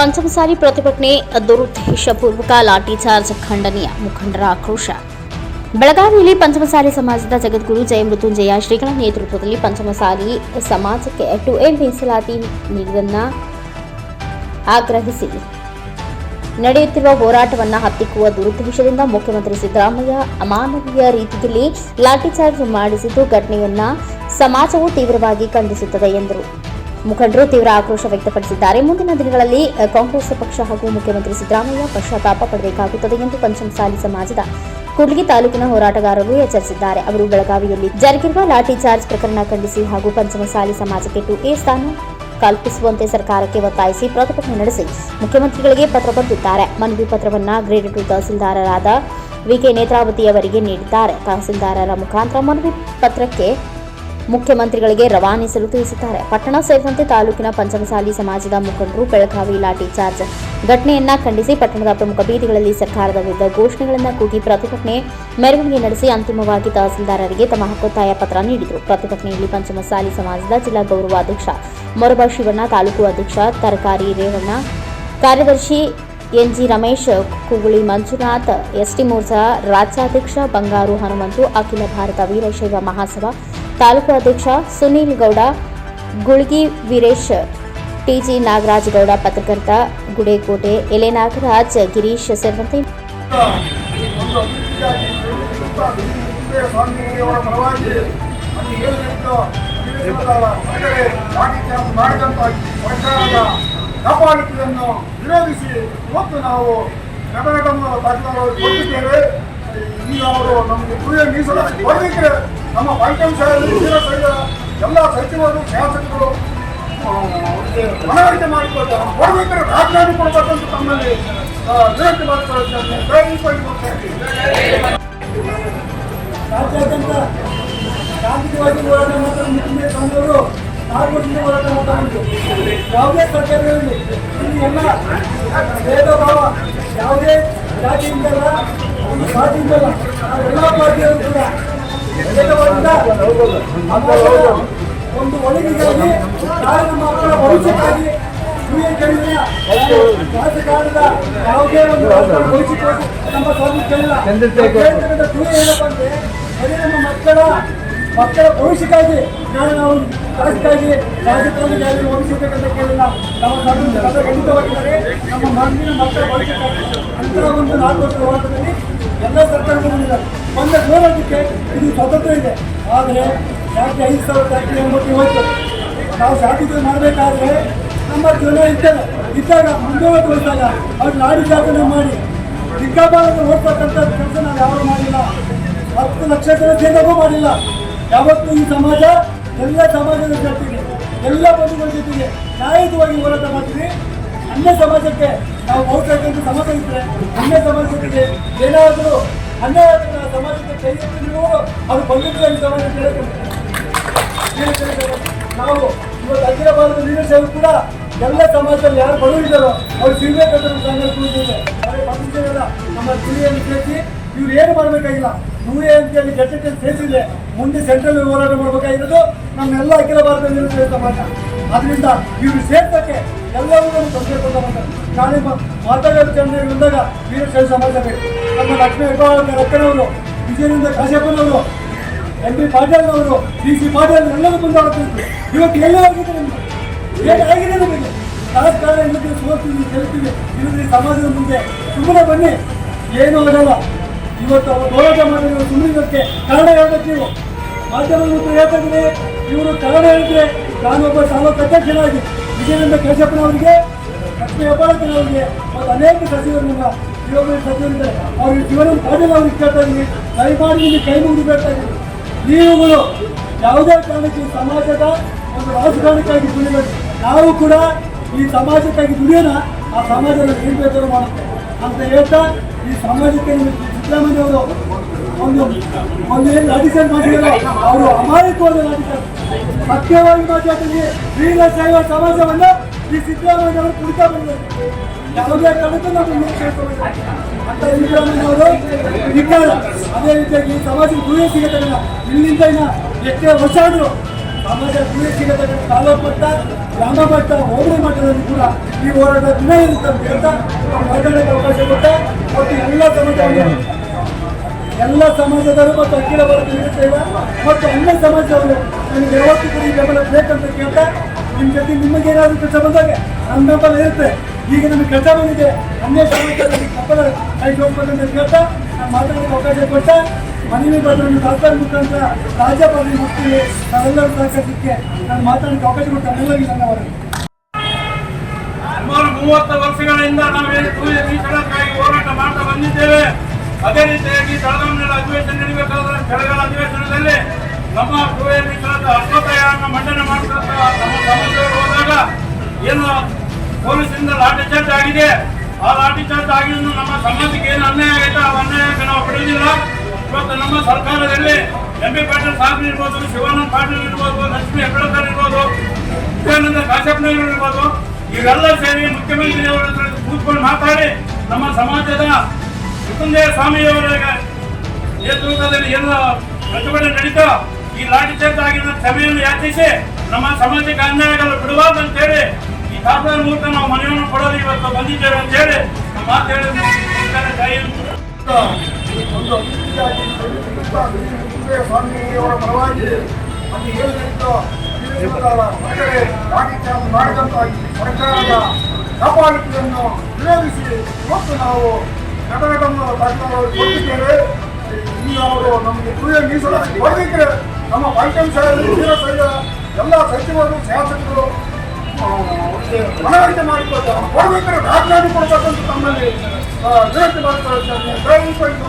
ಪಂಚಮಸಾಲಿ ಪ್ರತಿಭಟನೆ ದುರುದ್ದೇಶಪೂರ್ವಕ ಲಾಠಿಚಾರ್ಜ್ ಖಂಡನೀಯ ಮುಖಂಡರ ಆಕ್ರೋಶ. ಬೆಳಗಾವಿಯಲ್ಲಿ ಪಂಚಮಸಾಲಿ ಸಮಾಜದ ಜಗದ್ಗುರು ಜಯ ಮೃತ್ಯುಂಜಯ ಶ್ರೀಗಳ ನೇತೃತ್ವದಲ್ಲಿ ಪಂಚಮಸಾಲಿ ಸಮಾಜಕ್ಕೆ ಟು ಎ ಮೀಸಲಾತಿ ನೀಡಿದನ್ನ ಆಗ್ರಹಿಸಿ. ನಡೆಯುತ್ತಿರುವ ಹೋರಾಟವನ್ನು ಹತ್ತಿಕ್ಕುವ ದುರುದ್ದೇಶದಿಂದ ಮುಖ್ಯಮಂತ್ರಿ ಸಿದ್ದರಾಮಯ್ಯ ಅಮಾನವೀಯ ರೀತಿಯಲ್ಲಿ ಲಾಠಿಚಾರ್ಜ್ ಮಾಡಿಸಿದ್ದು ಘಟನೆಯನ್ನ ಸಮಾಜವು ತೀವ್ರವಾಗಿ ಖಂಡಿಸುತ್ತದೆ ಎಂದರು. ಮುಖಂಡರು ತೀವ್ರ ಆಕ್ರೋಶ ವ್ಯಕ್ತಪಡಿಸಿದ್ದಾರೆ. ಮುಂದಿನ ದಿನಗಳಲ್ಲಿ ಕಾಂಗ್ರೆಸ್ ಪಕ್ಷ ಹಾಗೂ ಮುಖ್ಯಮಂತ್ರಿ ಸಿದ್ದರಾಮಯ್ಯ ಪಶ್ಚಾತ್ತಾಪ ಪಡಬೇಕಾಗುತ್ತದೆ ಎಂದು ಪಂಚಮಸಾಲಿ ಸಮಾಜದ ಕೂಡ್ಲಿಗಿ ತಾಲೂಕಿನ ಹೋರಾಟಗಾರರು ಎಚ್ಚರಿಸಿದ್ದಾರೆ. ಅವರು ಬೆಳಗಾವಿಯಲ್ಲಿ ಜರುಗಿರುವ ಲಾಠಿ ಚಾರ್ಜ್ ಪ್ರಕರಣ ಖಂಡಿಸಿ ಹಾಗೂ ಪಂಚಮಸಾಲಿ ಸಮಾಜಕ್ಕೆ ಟು ಎ ಸ್ಥಾನ ಕಲ್ಪಿಸುವಂತೆ ಸರ್ಕಾರಕ್ಕೆ ಒತ್ತಾಯಿಸಿ ಪ್ರತಿಭಟನೆ ನಡೆಸಿ ಮುಖ್ಯಮಂತ್ರಿಗಳಿಗೆ ಪತ್ರ ಬರೆದಿದ್ದಾರೆ. ಮನವಿ ಪತ್ರವನ್ನು ಗ್ರೇಡ್ ಟು ತಹಸೀಲ್ದಾರರಾದ ವಿಕೆ ನೇತ್ರಾವತಿಯವರಿಗೆ ನೀಡಿದ್ದಾರೆ. ತಹಸೀಲ್ದಾರರ ಮುಖಾಂತರ ಮನವಿ ಪತ್ರಕ್ಕೆ ಮುಖ್ಯಮಂತ್ರಿಗಳಿಗೆ ರವಾನಿಸಲು ತಿಳಿಸಿದ್ದಾರೆ. ಪಟ್ಟಣ ಸೇರಿದಂತೆ ತಾಲೂಕಿನ ಪಂಚಮಸಾಲಿ ಸಮಾಜದ ಮುಖಂಡರು, ಬೆಳಗಾವಿ ಲಾಠಿ ಚಾರ್ಜ್ ಘಟನೆಯನ್ನ ಖಂಡಿಸಿ ಪಟ್ಟಣದ ಪ್ರಮುಖ ಬೀದಿಗಳಲ್ಲಿ ಸರ್ಕಾರದ ವಿರುದ್ಧ ಘೋಷಣೆಗಳನ್ನು ಕೂಗಿ ಪ್ರತಿಭಟನೆ ಮೆರವಣಿಗೆ ನಡೆಸಿ ಅಂತಿಮವಾಗಿ ತಹಸೀಲ್ದಾರರಿಗೆ ತಮ್ಮ ಹಕ್ಕೊತ್ತಾಯ ಪತ್ರ ನೀಡಿದರು. ಪ್ರತಿಭಟನೆಯಲ್ಲಿ ಪಂಚಮಸಾಲಿ ಸಮಾಜದ ಜಿಲ್ಲಾ ಗೌರವಾಧ್ಯಕ್ಷ ಮೊರಬ ಶಿವಣ್ಣ, ತಾಲೂಕು ಅಧ್ಯಕ್ಷ ತರಕಾರಿ ರೇವಣ್ಣ, ಕಾರ್ಯದರ್ಶಿ ಎನ್ಜಿ ರಮೇಶ್, ಕುಗುಳಿ ಮಂಜುನಾಥ್, ಎಸ್ಟಿ ಮೋರ್ಚಾ ರಾಜ್ಯಾಧ್ಯಕ್ಷ ಬಂಗಾರು ಹನುಮಂತು, ಅಖಿಲ ಭಾರತ ವೀರಶೈವ ಮಹಾಸಭಾ ತಾಲೂಕು ಅಧ್ಯಕ್ಷ ಸುನೀಲ್ ಗೌಡ, ಗುಳ್ಗಿ ವೀರೇಶ್, ಟಿಜಿ ನಾಗರಾಜ್ ಗೌಡ, ಪತ್ರಕರ್ತ ಗುಡೇಕೋಟೆ, ಎಲೆ ನಾಗರಾಜ್, ಗಿರೀಶ್ ಸೇರಿದಂತೆ ವಿರೋಧಿಸಿ ಇವತ್ತು ನಾವು ಅವರು ನಮಗೆ ಕ್ರಿಯೆ ಮೀಸಲಾತಿ ಬರಲಿಕ್ಕೆ ನಮ್ಮ ವೀರಶೈವ ಎಲ್ಲ ಸಚಿವರು, ಶಾಸಕರು ಮನವರಿಕೆ ಮಾಡಿಕೊಳ್ತಾರೆ ಕೊಡಬೇಕಾದ್ರೆ ರಾಜಧಾನಿ ಕೊಡಬೇಕಂತ ತಮ್ಮಲ್ಲಿ ವಿನಂತಿ ಇದ್ದೀನಿ. ರಾಜ್ಯಾದ್ಯಂತ ಗಾಂಧೀಯವಾಗಿ ಹೋರಾಟ ಮಾಡ್ತಾರೆ ಮುಖ್ಯಮಂತ್ರಿ ತಂದವರು ನಾಲ್ಕು ಹೋರಾಟ ಮಾಡ್ತಾ ಯಾವುದೇ ಸರ್ಕಾರಗಳಲ್ಲಿ ಇಲ್ಲಿ ಎಲ್ಲ ಭೇದ ಭಾವ ಯಾವುದೇ ಜಾತಿಯಿಂದಲ್ಲ ಒಂದು ಒಳಗಿಗಾಗಿ ನಮ್ಮ ಮಕ್ಕಳ ಭವಿಷ್ಯಕ್ಕಾಗಿ ರಾಜಕಾರಣದ ಯಾವುದೇ ಒಂದು ಭವಿಷ್ಯಕ್ಕಾಗಿ ನಮ್ಮ ಸ್ವಾಮಿ ಕೇಳಿಲ್ಲ. ಕೇಂದ್ರದ ಕ್ರಿಯೆ ಏನಪ್ಪ ಅಂದ್ರೆ ನಮ್ಮ ಮಕ್ಕಳ ಮಕ್ಕಳ ಭವಿಷ್ಯಕ್ಕಾಗಿ ನಾನು ನಾವು ರಾಜಕ್ಕಾಗಿ ರಾಜಕಾರಣಕ್ಕಾಗಿ ಹೋಗಿಸಬೇಕಂತ ಕೇಳಿಲ್ಲ ನಮ್ಮ ಕಥೆ ಖಂಡಿತವಾಗಿದ್ದಾರೆ. ನಮ್ಮ ಮಣ್ಣಿನ ಮಕ್ಕಳ ಭವಿಷ್ಯಕ್ಕಾಗಿ ಅಂತಹ ಒಂದು ನಾಲ್ಕು ವರ್ಷದ ಹೋರಾಟದಲ್ಲಿ ಎಲ್ಲ ಸರ್ಕಾರಗಳು ಬಂದಿದ್ದಾರೆ ಬಂದ ಹೋರಾಟಕ್ಕೆ ಇದು ಸ್ವತಂತ್ರ ಇದೆ. ಆದರೆ ಯಾಕೆ ಐದು ಸಾವಿರ ಜಾತಿ ಎಂಬತ್ತು ಹೋಯ್ತು ನಾವು ಶಾಂತಿಯುತ ಮಾಡಬೇಕಾದ್ರೆ ನಮ್ಮ ಜನ ಇದ್ದಾರೆ ಇದ್ದಾಗ ಮುಂದೆ ಹೋದಾಗ ಅವ್ರು ನಾಡಿ ಜಾಗರಣೆ ಮಾಡಿ ಸಿಕ್ಕಾಬಾರದ ಹೋಗ್ತಕ್ಕಂಥ ಕೆಲಸ ನಾವು ಯಾರು ಮಾಡಿಲ್ಲ. ಹತ್ತು ಲಕ್ಷ ಜನ ಸೇದಗೂ ಮಾಡಿಲ್ಲ. ಯಾವತ್ತೂ ಈ ಸಮಾಜ, ಎಲ್ಲ ಸಮಾಜದ ಜೊತೆಗೆ, ಎಲ್ಲ ಬಂಧುಗಳ ಜೊತೆಗೆ ನ್ಯಾಯಯುತವಾಗಿ ಹೋರಾಟ ಮಾಡ್ತೀವಿ. ಅನ್ಯ ಸಮಾಜಕ್ಕೆ ನಾವು ಹೋಗ್ತಕ್ಕಂಥ ಸಮಾಜ ಇದ್ರೆ, ಅನ್ಯ ಸಮಾಜಕ್ಕೆ ಏನಾದರೂ ಅನ್ಯಾಯ ಸಮಾಜಕ್ಕೆ ಕೈ ಅವರು ಅದು ಬಂದಿದ್ದು ಈ ಸಮಾಜ ನಾವು ಇವತ್ತು ಅಖಿಲ ಭಾರತ ಲೀಡರ್ಶಿಪ್ ಕೂಡ ಎಲ್ಲ ಸಮಾಜದಲ್ಲಿ ಯಾರು ಬಡವರಿದ್ದಾರೋ ಅವ್ರು ಸಿಗಬೇಕಂತ ಸಂಘ ಕೂಡಿದೆ ಪಕ್ಷದಲ್ಲ ನಮ್ಮ ಜಿಲ್ಲೆಯನ್ನು ಸೇರಿಸಿ ಇವ್ರು ಏನು ಮಾಡಬೇಕಾಗಿಲ್ಲ? ಯು ಎ ಅಂತೇಳಿ ಘಟಕ ಸೇರಿಸಿದೆ ಮುಂದೆ ಸೆಂಟ್ರಲ್ ಹೋರಾಟ ಮಾಡಬೇಕಾಗಿರೋದು ನಮ್ಮೆಲ್ಲ ಅಖಿಲ ಭಾರತ ನಿರ್ಣಯ ಸಮಾಜ. ಅದರಿಂದ ಇವರು ಸೇರ್ಸಕ್ಕೆ ನಮ್ಮ ತೊಂದರೆ ಕೊಡ್ತಾರೆ ನಾಳೆ ಮಾತಾಡೋದು ಚಂದ್ರ ಬಂದಾಗ ವೀರಶೈವ ಸಮಾಜ ಬೇಕು ನಮ್ಮ ಲಕ್ಷ್ಮೀ ಹೆಬ್ಬಾಳ ರಕ್ಕನವರು, ವಿಜಯನಂದ ಕಾಶ್ಯಪ್ಪನವರು ಎಂ ಪಿ ಪಾಟೀಲ್ನವರು, ಡಿ ಸಿ ಪಾಟೀಲ್ ಎಲ್ಲರೂ ಮುಂದಾಡುತ್ತಿದ್ರು ಇವತ್ತು ಎಲ್ಲ ಹೋಗಿದೆ ನಮಗೆ. ಆಗಿದೆ ನಮಗೆ? ರಾಜಕಾರಣ ಇಲ್ಲದೆ ಸೋಲ್ತೀವಿ ಕೇಳ್ತೀವಿ ಇಲ್ಲದ್ರೆ ಸಮಾಜದ ಮುಂದೆ ಸುಮ್ಮನೆ ಬನ್ನಿ. ಏನೂ ಆಗಲ್ಲ. ಇವತ್ತು ಅವರು ಹೋರಾಟ ಮಾಡಿದ್ರು ಸುಮ್ಮನೆ ಕಾರಣ ಹೇಳ್ಬೇಕು ನೀವು. ಮಾಧ್ಯಮದ ಮುಂದೆ ಹೇಳ್ತಾ ಇವರು ಕಾರಣ ಹೇಳಿದ್ರೆ ನಾನೊಬ್ಬ ತಾಲೂಕು ಅಧ್ಯಕ್ಷನಾಗಿ ವಿಜಯನಂದ ಕೇಶಪ್ಪನವರಿಗೆ, ಲಕ್ಷ್ಮೀ ಹೆಬ್ಬಾಳಕನವರಿಗೆ ಮತ್ತು ಅನೇಕ ಸಚಿವರನ್ನ ಶಿವಮೊಗ್ಗ ಸಚಿವರಿದ್ದಾರೆ. ಅವ್ರಿಗೆ ಜೀವನ ಪಾಟೀಲ್ ಅವ್ರಿಗೆ ಕೇಳ್ತಾ ಇದ್ದೀನಿ. ದಯಮಾಡಿ ನಿಮಗೆ ಕೈ ಮುಗಿದು ಬೇಡ್ತಾ ಇದ್ದೀನಿ. ನೀವುಗಳು ಯಾವುದೇ ಕಾರಣಕ್ಕೆ ಸಮಾಜದ ಒಂದು ರಾಜಕಾರಣಕ್ಕಾಗಿ ದುಡಿಬೇಕು. ನಾವು ಕೂಡ ಈ ಸಮಾಜಕ್ಕಾಗಿ ದುಡಿಯೋಣ, ಆ ಸಮಾಜದ ಬೇಕಾದ್ರೂ ಮಾಡುತ್ತೆ? ಅಂತ ಹೇಳ್ತಾ ಈ ಸಮಾಜಕ್ಕೆ ನಿಮಗೆ ಸಿದ್ದರಾಮಯ್ಯ ಒಂದು ಒಂದು ಏನು ಅಡಿಷನ್ ಮಾಡಿದ್ರು ಅವರು ಅಮಾಯಕವಾದ ರಾಜಕಾರಣ ಸತ್ಯವಾಗಿ ಮಾತಾಡ್ತೀನಿ ವೀರಶೈವ ಸಮಾಜವನ್ನು ಈ ಸಿದ್ದರಾಮಯ್ಯ ಅವರು ಕುಡಿತಾ ಬಂದರು ಯಾವುದೇ ಕಾರಣಕ್ಕೂ ನಾವು. ಅಂತ ಸಿದ್ದರಾಮಯ್ಯ ಅವರು ಧಿಕ್ಕಾರ. ಅದೇ ರೀತಿಯಾಗಿ ಸಮಾಜಕ್ಕೆ ಗುರಿ ಸಿಗತಕ್ಕಂಥ ಇಲ್ಲಿಂದ ಇನ್ನ ಎಷ್ಟೇ ವರ್ಷ ಆದರೂ ಸಮಾಜ ಗುರಿ ಸಿಗತಕ್ಕಂಥ ತಾಲೂಕು ಮಟ್ಟ ಗ್ರಾಮ ಮಟ್ಟ ಹೋಬಳಿ ಮಟ್ಟದಲ್ಲಿ ಕೂಡ ಈ ಹೋರಾಟ ದಿನ ಇರುತ್ತೆ ಅಂತ ಮಾತಾಡೋಕ್ಕೆ ಅವಕಾಶ ಕೊಟ್ಟ ಮತ್ತು ಎಲ್ಲ ಸಮಾಜವನ್ನು ಎಲ್ಲ ಸಮಾಜದವರು ಮತ್ತು ಅಖಿಲ ಭಾರತ ವೀರಶೈವ ಮತ್ತು ಅನ್ನ ಸಮಾಜದವರು ನನಗೆ ಯಾವತ್ತೂ ಕೂಡ ಈ ಬೆಂಬಲ ಬೇಕಂತ ಕೇಳ್ತಾ ನಿಮ್ಮ ಜೊತೆ ನಿಮಗೆ ಏನಾದರೂ ಕೆಲಸ ಬಂದಾಗ ನನ್ನ ಬೆಂಬಲ ಇರುತ್ತೆ. ಈಗ ನಮಗೆ ಕೆಲಸ ಬಂದಿದೆ. ಅನ್ಯ ಸಮಾಜದಲ್ಲಿ ಕಪ್ಪಲ ಕೈ ಹೋಗ್ಬೇಕಂತ ಕೇಳ್ತಾ ನಾನು ಮಾತಾಡೋಕ್ಕೆ ಅವಕಾಶ ಕೊಟ್ಟ ಮನವಿ ಬದಲನ್ನು ಸರ್ಕಾರ ಮುಖಾಂತರ ರಾಜ್ಯಪಾಲರಿಗೆ ಮುಖ್ಯ ನಾವೆಲ್ಲರೂ ಸಹಕರಿಸಲಿಕ್ಕೆ ನಾನು ಮಾತಾಡೋಕ್ಕೆ ಅವಕಾಶ ಕೊಟ್ಟ ಎಲ್ಲರಿಗೂ ಅವರು ಸುಮಾರು ಮೂವತ್ತು ವರ್ಷಗಳಿಂದ ನಾವು ಹೋರಾಟ ಅದೇ ರೀತಿಯಾಗಿ ಸಾಧಾರಣ ಅಧಿವೇಶನ ನಡೀಬೇಕಾದ್ರೆ ಕೆಳಗಾಲ ಅಧಿವೇಶನದಲ್ಲಿ ನಮ್ಮ ಸೂರ್ಯ ಮೀಸಲಾತಿ ಅಶ್ವತ್ಥಯಾನ ಮಂಡನೆ ಸಮಾಜದವರು ಹೋದಾಗ ಏನು ಪೊಲೀಸರಿಂದ ಲಾಠಿ ಚಾರ್ಜ್ ಆಗಿದೆ? ಆ ಲಾಠಿ ಚಾರ್ಜ್ ಆಗಿದ್ದು ನಮ್ಮ ಸಮಾಜಕ್ಕೆ ಏನು ಅನ್ಯಾಯ ಆಗೈತೆ ಆ ಅನ್ಯಾಯಕ್ಕೆ ನಾವು ಪಡೆಯುವುದಿಲ್ಲ ಇವತ್ತು ನಮ್ಮ ಸರ್ಕಾರದಲ್ಲಿ ಎಂ ಬಿ ಪಾಟೀಲ್ ಸಾಹೇಬ್ ಇರ್ಬೋದು, ಶಿವಾನಂದ ಪಾಟೀಲ್ ಇರ್ಬೋದು, ಲಕ್ಷ್ಮೀ ಹೆಬ್ಬಳಕರ್ ಇರ್ಬೋದು ವಿಜಯಾನಂದ ಕಾಶ್ಯಪ್ನವರು ಇರ್ಬೋದು, ಇವೆಲ್ಲ ಸೇರಿ ಮುಖ್ಯಮಂತ್ರಿಯವರ ಕೂತ್ಕೊಂಡು ಮಾತಾಡಿ ನಮ್ಮ ಸಮಾಜದ ಮೃತ್ಯುಂಜಯ ಸ್ವಾಮಿಯವರ ನೇತೃತ್ವದಲ್ಲಿ ಎಲ್ಲ ಪ್ರತಿಭಟನೆ ನಡೀತಾ, ಈ ಲಾಠಿ ಚೇತ ಆಗಿನ ಕ್ಷಮೆಯನ್ನು ಯಾಚಿಸಿ ನಮ್ಮ ಸಮಾಜಕ್ಕೆ ಅನ್ಯಾಯಗಳು ಬಿಡಬಾರ್ದು ಅಂತ ಹೇಳಿ ಈ ದಾಸರ ಮೂಲಕ ನಾವು ಮನೆಯನ್ನು ಕೊಡಲು ಇವತ್ತು ಬಂದಿದ್ದೇವೆ ಅಂತ ಹೇಳಿ ಮಾತು. ಒಂದು ಸ್ವಾಮಿಯವರ ಪರವಾಗಿ ಹೊರಗಡೆ ಸರ್ಕಾರದ ಕಾಪಾಡಿಕೆಯನ್ನು ವಿರೋಧಿಸಿ ಇವತ್ತು ನಾವು ಸರ್ಕಾರ ಕೊಟ್ಟಿದ್ದೇವೆ ಈಗ ಅವರು ನಮಗೆ ಕುರಿಯ ಮೀಸಲಾತಿ ಹೊರದಿದ್ರೆ ನಮ್ಮ ಪಂಚಾಯತ್ ಸಹಿತ ಎಲ್ಲ ಸಚಿವರು ಶಾಸಕರು ಮನವರಿಕೆ ಮಾಡಿಕೊಳ್ತಾರೆ ಕೊಡಬೇಕಾದ್ರೆ ರಾಜಧಾನಿ ಕೊಡಬೇಕಂತ ತಮ್ಮಲ್ಲಿ ವಿನಂತಿ ಮಾಡ್ತಾ ಇದ್ದೇನೆ ದಯವಿಟ್ಟು